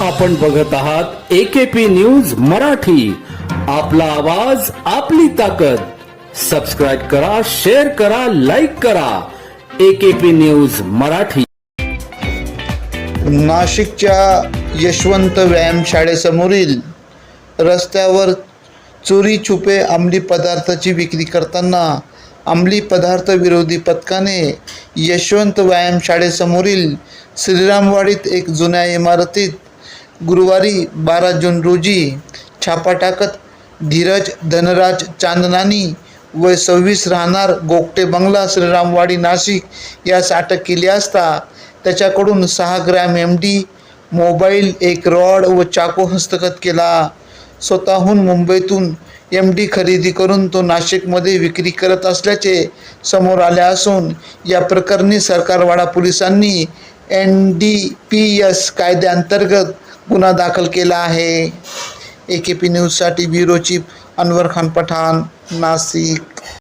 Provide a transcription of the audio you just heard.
आपण बघत आहात एकेपी न्यूज मराठी. आपला आवाज आपली ताकद. सबस्क्राईब करा शेअर करा लाईक करा. AKP news Marathi. नाशिकच्या यशवंत व्यायाम शाळेसमोरील रस्त्यावर चोरी छुपे अंमली पदार्थाची विक्री करताना अंमली पदार्थ विरोधी पथकाने यशवंत व्यायाम शाळेसमोरील श्रीरामवाडीत एक जुन्या इमारतीत गुरुवारी बारा जून रोजी छापा टाकत धीरज धनराज चांदनानी वय सव्वीस राहणार गोगटे बंगला श्रीरामवाडी नाशिक यास अटक केली असता त्याच्याकडून सहा ग्रॅम एम डी मोबाईल एक रॉड व चाकू हस्तगत केला. स्वतःहून मुंबईतून एम डी खरेदी करून तो नाशिकमध्ये विक्री करत असल्याचे समोर आले असून या प्रकरणी सरकारवाडा पोलिसांनी एन डी पी एस कायद्याअंतर्गत गुन्हा दाखल केला आहे. ए के पी न्यूजसाठी ब्युरो चीफ अनवर खान पठाण नाशिक.